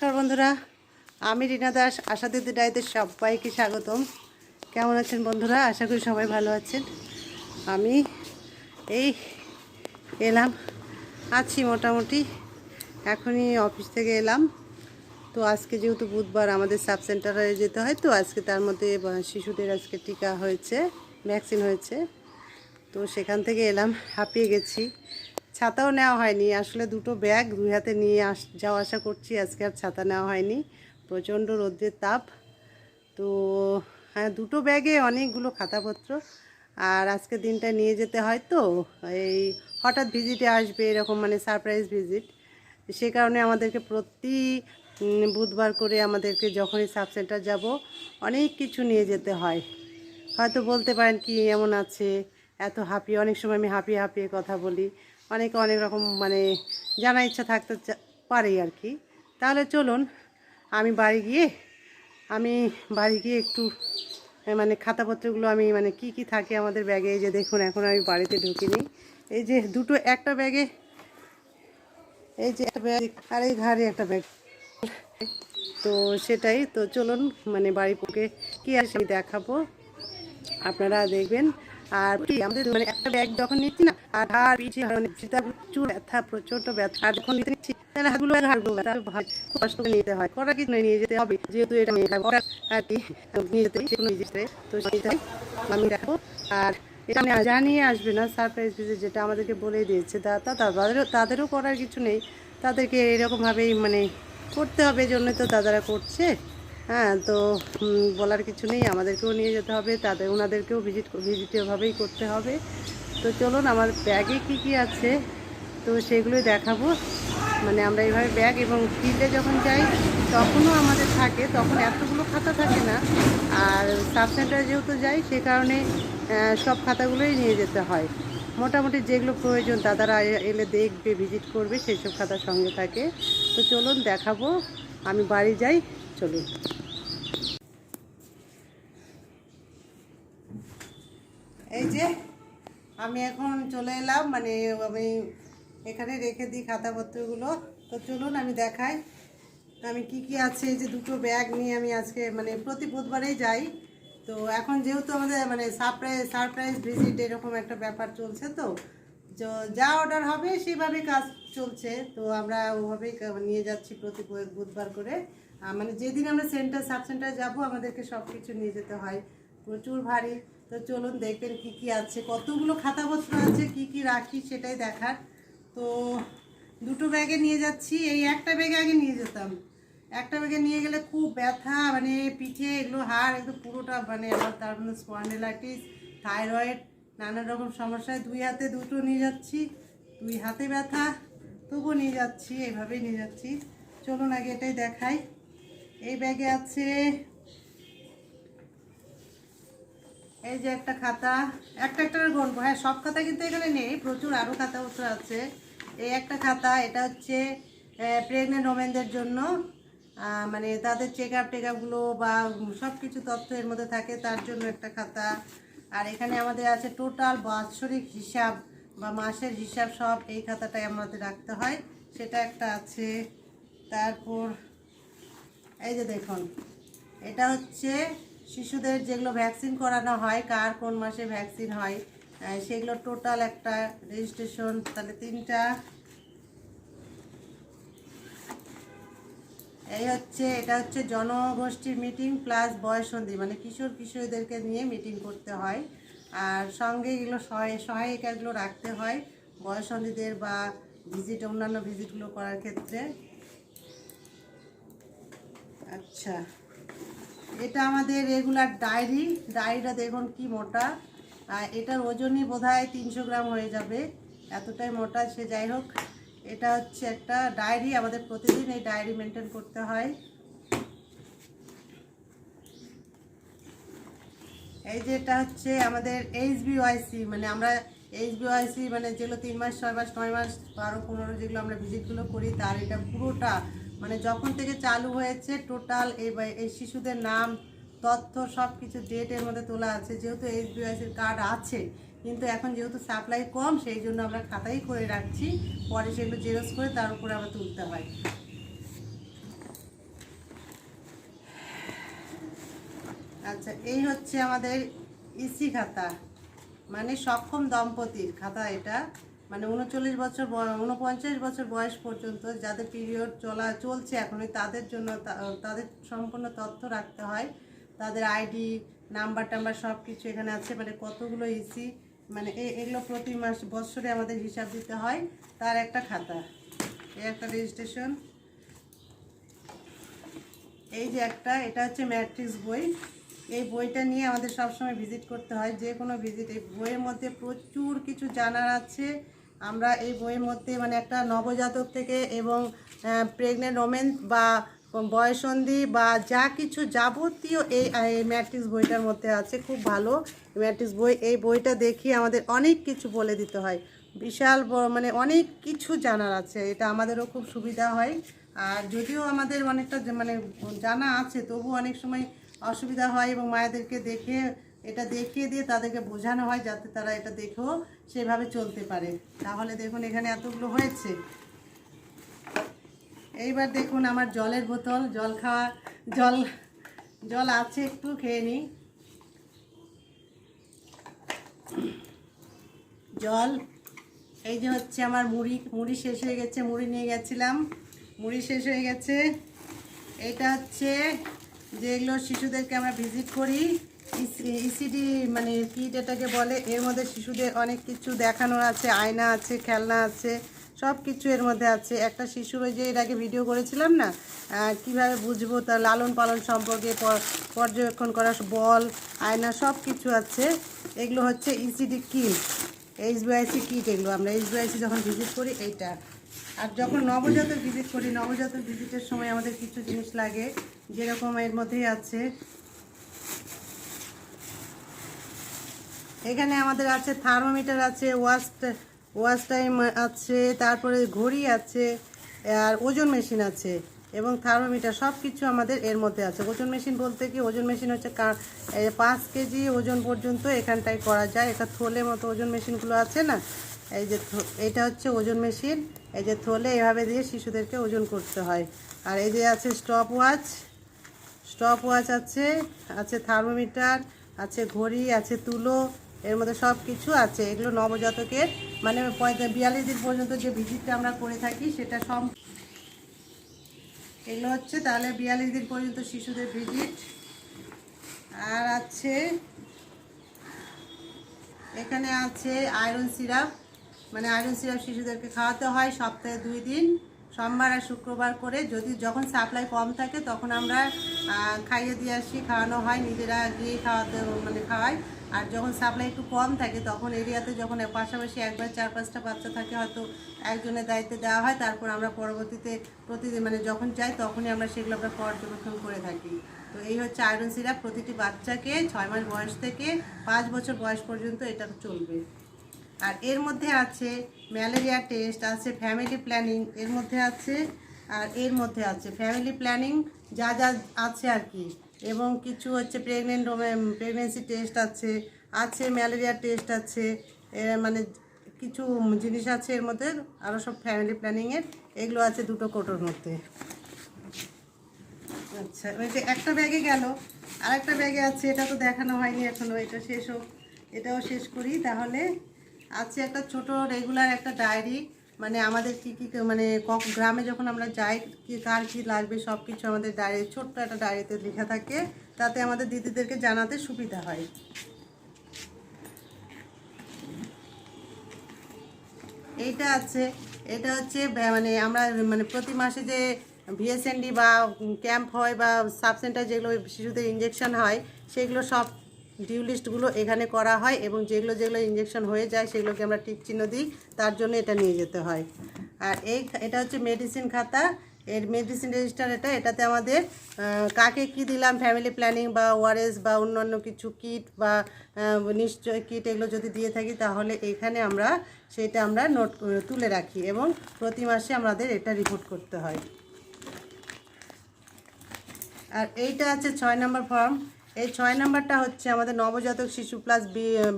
নমস্কার বন্ধুরা, আমি রিনা দাস, আশা দিদি ডাইতে সবাইকে স্বাগতম। কেমন আছেন বন্ধুরা? আশা করি সবাই ভালো আছেন। আমি এই এলাম, আছি মোটামুটি, এখনই অফিস থেকে এলাম। তো আজকে যেহেতু বুধবার আমাদের সাব সেন্টারে যেতে হয়, তো আজকে তার মধ্যে শিশুদের আজকে টিকা হয়েছে, ভ্যাকসিন হয়েছে। তো সেখান থেকে এলাম, হাঁপিয়ে গেছি। ছাতাও নেওয়া হয়নি। আসলে দুটো ব্যাগ দুই হাতে নিয়ে আস, যাওয়া আসা করছি। আজকে আর ছাতা নেওয়া হয়নি। প্রচণ্ড রৌদ্রের তাপ। তো হ্যাঁ দুটো ব্যাগে অনেকগুলো খাতাপত্র। আর আজকে দিনটা নিয়ে যেতে হয় তো, এই হঠাৎ ভিজিটে আসবে এরকম মানে সারপ্রাইজ ভিজিট সে কারণে আমাদেরকে প্রতি বুধবার করে আমাদেরকে যখনই সাব সেন্টার যাব, অনেক কিছু নিয়ে যেতে হয়। হয়তো বলতে পারেন কি এমন আছে? এত হাঁপিয়ে, অনেক সময় আমি হাঁপিয়ে হাঁপিয়ে কথা বলি। অনেকে অনেক রকম মানে জানা ইচ্ছা থাকতে পারে আর কি। তাহলে চলুন, আমি বাড়ি গিয়ে, আমি বাড়ি গিয়ে একটু মানে খাতাপত্রগুলো আমি মানে কি কি থাকে আমাদের ব্যাগে, এই যে দেখুন, এখন আমি বাড়িতে ঢুকিনি। এই যে দুটো, একটা ব্যাগে, এই যে একটা ব্যাগ, আর এই ধারে একটা ব্যাগ। তো সেটাই, তো চলুন মানে বাড়ি পোকে কি আমি দেখাবো। আপনারা দেখবেন আর আমাদের মানে একটা ব্যাগ যখন নিচ্ছি না, আর পিছিয়ে মানে প্রচুর ব্যথা প্রচণ্ড ব্যথা। আর যখন নিতে নিচ্ছি, তাহলে হাতগুলো আর হাড়গুলো খুব কষ্ট করে নিতে হয়। কিছু নিয়ে যেতে হবে। যেহেতু এটা আর কি নিয়ে যেতে কোনো তো সেটাই আমি আর এটা জানিয়ে আসবে না সারপ্রাইজ ভিজিট যেটা আমাদেরকে বলে দিয়েছে দাদা। তাদেরও তাদেরও করার কিছু নেই। তাদেরকে এরকমভাবেই মানে করতে হবে জন্যই তো দাদারা করছে। হ্যাঁ তো বলার কিছু নেই। আমাদেরকেও নিয়ে যেতে হবে, তাদের, ওনাদেরকেও ভিজিট, ভিজিটিভাবেই করতে হবে। তো চলুন, আমার ব্যাগে কি কি আছে, তো সেগুলোই দেখাবো। মানে আমরা এইভাবে ব্যাগ এবং ফিল্ডে যখন যাই, তখনও আমাদের থাকে, তখন এতগুলো খাতা থাকে না। আর সাব সেন্টারে যেহেতু যাই, সে কারণে সব খাতাগুলোই নিয়ে যেতে হয়। মোটামুটি যেগুলো প্রয়োজন, দাদারা এলে দেখবে, ভিজিট করবে, সেই সব খাতার সঙ্গে থাকে। তো চলুন, দেখাবো। আমি বাড়ি যাই চলুন। এই যে, আমি এখন চলে এলাম মানে আমি এখানে রেখে দিই খাতাপত্রগুলো। তো চলুন, আমি দেখাই। আমি কি কি আছে, এই যে দুটো ব্যাগ নিয়ে আমি আজকে মানে প্রতি বুধবারেই যাই। তো এখন যেহেতু আমাদের মানে সারপ্রাইজ সারপ্রাইজ ভিজিট এরকম একটা ব্যাপার চলছে তো যা অর্ডার হবে সেইভাবে কাজ চলছে। তো আমরা ওভাবেই নিয়ে যাচ্ছি প্রতি বুধবার করে। মানে যেদিন আমরা সেন্টার সাব সেন্টার যাব, আমাদেরকে সব কিছু নিয়ে যেতে হয়। প্রচুর ভারী। তো চলুন দেখবেন কি কি আছে। কতগুলো খাতাপত্র আছে, কি কি রাখি সেটাই দেখার। তো দুটো ব্যাগে নিয়ে যাচ্ছি। এই একটা ব্যাগে আগে নিয়ে যেতাম। একটা ব্যাগে নিয়ে গেলে খুব ব্যথা মানে পিঠে এগুলো, হাড় একদম পুরোটা মানে আমার তার মধ্যে স্পন্ডেলাইটিস থাইরয়েড নানা রকম সমস্যায় দুই হাতে দুটো নিয়ে যাচ্ছি। দুই হাতে ব্যথা, তবুও নিয়ে যাচ্ছি, এইভাবেই নিয়ে যাচ্ছি। চলুন আগে এটাই দেখাই। এই ব্যাগে আছে এই যে একটা খাতা, একটা একটা গণবো হ্যাঁ সব খাতা কিন্তু এখানে নেই, প্রচুর আরও খাতাপত্র আছে। এই একটা খাতা, এটা হচ্ছে প্রেগনেন্ট ওমেনদের জন্য। মানে তাদের চেক আপ টেক আপগুলো বা সব কিছু তথ্য এর মধ্যে থাকে, তার জন্য একটা খাতা। আর এখানে আমাদের আছে টোটাল বাৎসরিক হিসাব বা মাসের হিসাব সব এই খাতাটাই আমাদের রাখতে হয়। সেটা একটা আছে। তারপর এই যে দেখুন, এটা হচ্ছে শিশুদের যেগুলো ভ্যাকসিন করানো হয়, কার কোন মাসে ভ্যাকসিন হয় সেগুলো টোটাল একটা রেজিস্ট্রেশন, তাহলে তিনটা। এই হচ্ছে, এটা হচ্ছে জনগোষ্ঠীর মিটিং প্লাস বয়সন্ধি মানে কিশোর কিশোরীদেরকে নিয়ে মিটিং করতে হয়। আর সঙ্গে এগুলো সহায়, সহায়িকাগুলো রাখতে হয় বয়সন্ধিদের বা ভিজিট, অন্যান্য ভিজিটগুলো করার ক্ষেত্রে। আচ্ছা। এটা আমাদের রেগুলার ডায়েরি ডায়েরিটা দেখুন কি মোটা। আর এটার ওজনই বোধ হয় তিনশো গ্রাম হয়ে যাবে। এতটাই মোটা সে যাই হোক। এটা হচ্ছে একটা ডায়েরি আমাদের প্রতিদিন এই ডায়েরি মেনটেন করতে হয়। এই যে এটা হচ্ছে আমাদের এইচ বিওয়াইসি মানে আমরা এইচ বিওয়াইসি মানে যেগুলো তিন মাস, ছয় মাস, নয় মাস, বারো, পনেরো যেগুলো আমরা ভিজিটগুলো করি, তার এটা পুরোটা মানে যখন থেকে চালু হয়েছে টোটাল এই এই শিশুদের নাম, তথ্য সব কিছু ডেটের মধ্যে তোলা আছে। যেহেতু এইচবিআইসির কার্ড আছে, কিন্তু এখন যেহেতু সাপ্লাই কম, সেই জন্য আমরা খাতাই করে রাখছি। পরে সেগুলো জেরক্স করে তার উপরে আবার তুলতে হয়। আচ্ছা এই হচ্ছে আমাদের ইসি খাতা মানে সক্ষম দম্পতির খাতা এটা। মানে উনচল্লিশ বছর উনপঞ্চাশ বছর বয়স পর্যন্ত যাদের পিরিয়ড চলা, চলছে এখনই তাদের জন্য তাদের সম্পূর্ণ তথ্য রাখতে হয়। তাদের আইডি নাম্বার টাম্বার সব কিছু এখানে আছে মানে কতগুলো ইসি মানে এগুলো প্রতি মাস, বছরে আমাদের হিসাব দিতে হয়। তার একটা খাতা, এই একটা রেজিস্ট্রেশন এই যে একটা, এটা হচ্ছে ম্যাট্রিক্স বই। এই বইটা নিয়ে আমাদের সবসময় ভিজিট করতে হয় যে কোনো ভিজিট এই বইয়ের মধ্যে প্রচুর কিছু জানার আছে। আমরা এই বইয়ের মধ্যে মানে একটা নবজাতক থেকে এবং প্রেগনেন্ট ওমেন বা বয়সন্ধি বা যা কিছু যাবতীয় এই ম্যাট্রিক্স বইটার মধ্যে আছে, খুব ভালো ম্যাট্রিক্স বই। এই বইটা দেখিয়ে আমাদের অনেক কিছু বলে দিতে হয়। বিশাল মানে অনেক কিছু জানার আছে, এটা আমাদেরও খুব সুবিধা হয়। আর যদিও আমাদের অনেকটা মানে জানা আছে তবু অনেক সময় অসুবিধা হয় এবং মায়েদেরকে দেখে এটা দেখিয়ে দিয়ে তাদেরকে বোঝানো হয় যাতে তারা এটা দেখেও সেভাবে চলতে পারে। তাহলে দেখুন এখানে এতগুলো হয়েছে। এইবার দেখুন আমার জলের বোতল, জল খাওয়া, জল জল আছে, একটু খেয়ে নিই। জল, এই যে হচ্ছে আমার মুড়ি মুড়ি শেষ হয়ে গেছে, মুড়ি নিয়ে গেছিলাম। মুড়ি শেষ হয়ে গেছে। এটা হচ্ছে যেগুলো শিশুদেরকে আমরা ভিজিট করি। ইসিডি মানে কিট এটাকে বলে। এর মধ্যে শিশুদের অনেক কিছু দেখানোর আছে, আয়না আছে, খেলনা আছে সব কিছু এর মধ্যে আছে। একটা শিশুর ওই যে এর আগে ভিডিও করেছিলাম না? কীভাবে বুঝব তার লালন পালন সম্পর্কে পর্যবেক্ষণ করা, বল, আয়না সব কিছু আছে। এগুলো হচ্ছে ইসিডি কিট, এইচবিআইসি কিট এগুলো। আমরা এইচবিআইসি যখন ভিজিট করি, এইটা। আর যখন নবজাতক ভিজিট করি, নবজাতক ভিজিটের সময় আমাদের কিছু জিনিস লাগে, যেরকম এর মধ্যেই আছে। এখানে আমাদের আছে থার্মোমিটার আছে, ওয়াশ ওয়াশ টাইম আছে, তারপরে ঘড়ি আছে, আর ওজন মেশিন আছে এবং থার্মোমিটার সব কিছু আমাদের এর মধ্যে আছে। ওজন মেশিন বলতে কি? ওজন মেশিন হচ্ছে পাঁচ কেজি ওজন পর্যন্ত এখানটায় করা যায়। এটা থলে মতো ওজন মেশিনগুলো আছে না? এই যে এটা হচ্ছে ওজন মেশিন। এই যে থলে এভাবে দিয়ে শিশুদেরকে ওজন করতে হয়। আর এই যে আছে স্টপ ওয়াচ। স্টপ ওয়াচ আছে আছে থার্মোমিটার, আছে ঘড়ি, আছে তুলো এর মধ্যে সব কিছু আছে। এগুলো নবজাতকের মানে বিয়াল্লিশ দিন পর্যন্ত যে ভিজিটটা আমরা করে থাকি, সেটা সব এগুলো হচ্ছে তাহলে বিয়াল্লিশ দিন পর্যন্ত শিশুদের ভিজিট। আর আছে, এখানে আছে আয়রন সিরাপ। মানে আয়রন সিরাপ শিশুদেরকে খাওয়াতে হয় সপ্তাহে দুই দিন। সোমবার আর শুক্রবার করে যদি যখন সাপ্লাই কম থাকে তখন আমরা খাইয়ে দিয়ে আসি, খাওয়ানো হয়, নিজেরা গিয়ে খাওয়াতে মানে খাওয়াই। আর যখন সাপ্লাই একটু কম থাকে তখন এরিয়াতে যখন পাশাপাশি একবার চার পাঁচটা বাচ্চা থাকে হয়তো একজনের দায়িত্বে দেওয়া হয়, তারপর আমরা পরবর্তীতে প্রতিদিন মানে যখন যাই তখনই আমরা সেগুলো আমরা পর্যবেক্ষণ করে থাকি। তো এই হচ্ছে আয়রন সিরাপ প্রতিটি বাচ্চাকে ছয় মাস বয়স থেকে পাঁচ বছর বয়স পর্যন্ত এটা চলবে। আর এর মধ্যে আছে ম্যালেরিয়া টেস্ট, আছে ফ্যামিলি প্ল্যানিং, এর মধ্যে আছে, আর এর মধ্যে আছে ফ্যামিলি প্ল্যানিং, যা যা আছে আর কি। এবং কিছু হচ্ছে প্রেগনেন্ট প্রেগনেন্সি টেস্ট আছে আছে ম্যালেরিয়া টেস্ট আছে মানে কিছু জিনিস আছে এর মধ্যে আরও সব ফ্যামিলি প্ল্যানিংয়ের এগুলো আছে দুটো কোটোর মধ্যে। আচ্ছা ওই যে একটা ব্যাগে গেল আর একটা ব্যাগে আছে, এটা তো দেখানো হয়নি এখনও এটা শেষ হোক, এটাও শেষ করি, তাহলে আছে একটা ছোট রেগুলার একটা ডায়েরি মানে আমাদের কি কি মানে গ্রামে যখন আমরা যাই, কি, কার কি লাগবে সব কিছু আমাদের ডায়েরি ছোট্ট একটা ডায়েরিতে লেখা থাকে, তাতে আমাদের দিদিদেরকে জানাতে সুবিধা হয়। এইটা আছে, এটা হচ্ছে মানে আমরা মানে প্রতি মাসে যে ভিএসএনডি বা ক্যাম্প হয় বা সাব সেন্টার যেগুলো শিশুদের ইঞ্জেকশন হয়, সেগুলো সব ডিউ লিস্টগুলো এখানে করা হয় এবং যেগুলো যেগুলো ইঞ্জেকশন হয়ে যায় সেগুলোকে আমরা টিক চিহ্ন দিই, তার জন্য এটা নিয়ে যেতে হয়। আর এই এটা হচ্ছে মেডিসিন খাতা। এর মেডিসিন রেজিস্টার এটা, এটাতে আমাদের কাকে কি দিলাম ফ্যামিলি প্ল্যানিং বা ওআরএস বা অন্যান্য কিছু কিট বা নিশ্চয় কিট এগুলো যদি দিয়ে থাকি, তাহলে এখানে আমরা সেটা আমরা নোট তুলে রাখি এবং প্রতি মাসে আমাদের এটা রিপোর্ট করতে হয়। আর এইটা আছে ছয় নম্বর ফর্ম এই ছয় নাম্বারটা হচ্ছে আমাদের নবজাতক শিশু প্লাস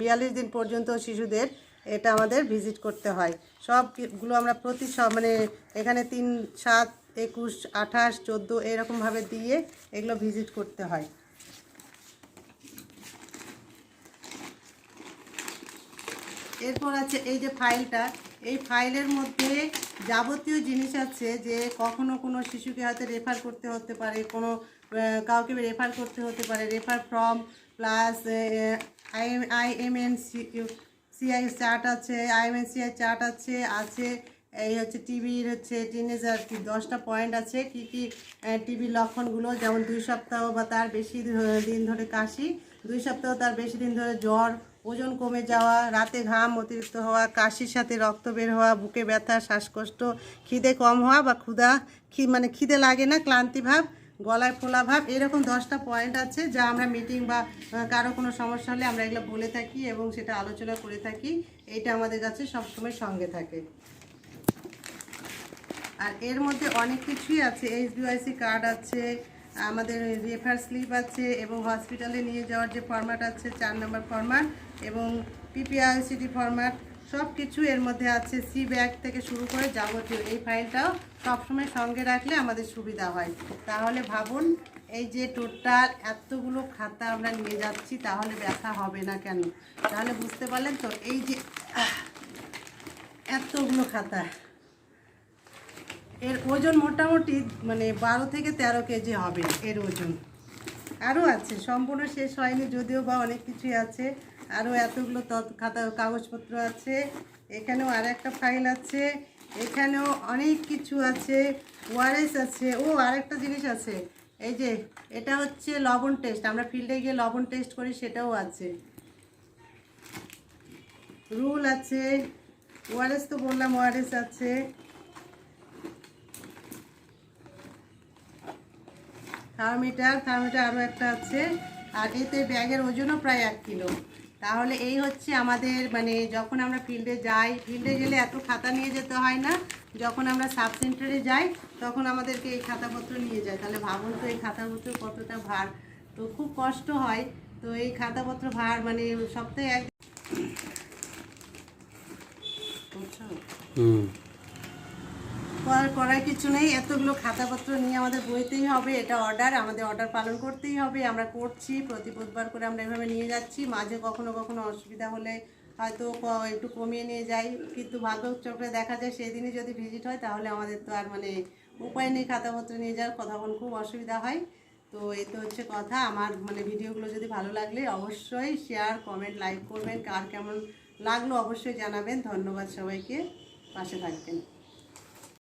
বিয়াল্লিশ দিন পর্যন্ত শিশুদের এটা আমাদের ভিজিট করতে হয়। সবগুলো আমরা প্রতি সব মানে এখানে তিন, সাত, একুশ, আঠাশ, চোদ্দ এরকমভাবে দিয়ে এগুলো ভিজিট করতে হয়। এরপর আছে এই যে ফাইলটা এই ফাইলের মধ্যে যাবতীয় জিনিস আছে যে কখনো কোনো শিশুকে হয়তো রেফার করতে হতে পারে, কোনো কাউকে রেফার করতে হতে পারে। Refer from plus I I, M, N CI chart আছে আইএমএসিআই চার্ট আছে আছে, এই হচ্ছে টিভির হচ্ছে টিনেজার কি দশটা পয়েন্ট আছে, কি কি টিভির লক্ষণগুলো, যেমন দুই সপ্তাহ বা তার বেশি দিন ধরে কাশি, দুই সপ্তাহ তার বেশি দিন ধরে জ্বর, ওজন কমে যাওয়া, রাতে ঘাম, অতিরিক্ত হওয়া, কাশির সাথে রক্ত বের হওয়া, বুকে ব্যথা, শ্বাসকষ্ট, খিদে কম হওয়া বা ক্ষুধা, খি মানে খিদে লাগে না, ক্লান্তি ভাব গলায় ফোলা ভাব, এরকম দশটা পয়েন্ট আছে যা আমরা মিটিং বা কারও কোনো সমস্যা হলে আমরা এগুলো বলে থাকি এবং সেটা আলোচনা করে থাকি। এইটা আমাদের কাছে সবসময় সঙ্গে থাকে। আর এর মধ্যে অনেক কিছুই আছে। এইচবিআইসি কার্ড আছে, আমাদের রেফার স্লিপ আছে এবং হসপিটালে নিয়ে যাওয়ার যে ফরম্যাট আছে, চার নম্বর ফরম্যাট এবং পিপিআইসিটি ফরম্যাট সব কিছু এর মধ্যে আছে সি ব্যাগ থেকে শুরু করে যাবতীয়। এই ফাইলটাও সবসময় সঙ্গে রাখলে আমাদের সুবিধা হয়। তাহলে ভাবুন, এই যে টোটাল এতগুলো খাতা আমরা নিয়ে যাচ্ছি, তাহলে ব্যথা হবে না কেন? তাহলে বুঝতে পারলেন তো, এই যে এতগুলো খাতা। এর ওজন মোটামুটি মানে বারো থেকে তেরো কেজি হবে এর ওজন। আরও আছে, সম্পূর্ণ শেষ হয়নি, যদিও বা অনেক কিছুই আছে। আরও এতগুলো খাতা কাগজপত্র আছে। এখানেও আর একটা ফাইল আছে। এখানেও অনেক কিছু আছে। ওয়ারেস আছে। ও, আরেকটা জিনিস আছে। এই যে, এটা হচ্ছে লবণ টেস্ট আমরা ফিল্ডে গিয়ে লবণ টেস্ট করি, সেটাও আছে। রুল আছে। ওয়ারেস তো বললাম ওয়ারেস আছে। থার্মোমিটার থার্মোমিটার আরও একটা আছে। আর এতে ব্যাগের ওজনও প্রায় এক কিলো। তাহলে এই হচ্ছে আমাদের মানে যখন আমরা ফিল্ডে যাই ফিল্ডে গেলে এত খাতা নিয়ে যেতে হয় না। যখন আমরা সাব সেন্টারে যাই, তখন আমাদেরকে এই খাতাপত্র নিয়ে যায়। তাহলে ভাবুন তো এই খাতাপত্র কতটা ভার। তো খুব কষ্ট হয়। তো এই খাতাপত্র ভার মানে সপ্তাহে এক? হুম। করার কিছু নেই। এতগুলো খাতাপত্র নিয়ে আমাদের বইতেই হবে, এটা অর্ডার আমাদের অর্ডার পালন করতেই হবে। আমরা করছি, প্রতি বুধবার করে আমরা এভাবে নিয়ে যাচ্ছি। মাঝে কখনো কখনো অসুবিধা হলে হয়তো একটু কমিয়ে নিয়ে যাই। কিন্তু ভাগ্য চোখে দেখা যায় সেদিনই যদি ভিজিট হয়, তাহলে আমাদের তো আর মানে উপায় নেই খাতাপত্র নিয়ে যাওয়ার। তখন খুব অসুবিধা হয়। তো এই তো হচ্ছে কথা। আমার মানে ভিডিওগুলো যদি ভালো লাগলে অবশ্যই শেয়ার কমেন্ট লাইক করবেন। কার কেমন লাগল অবশ্যই জানাবেন। ধন্যবাদ সবাইকে। পাশে থাকবেন।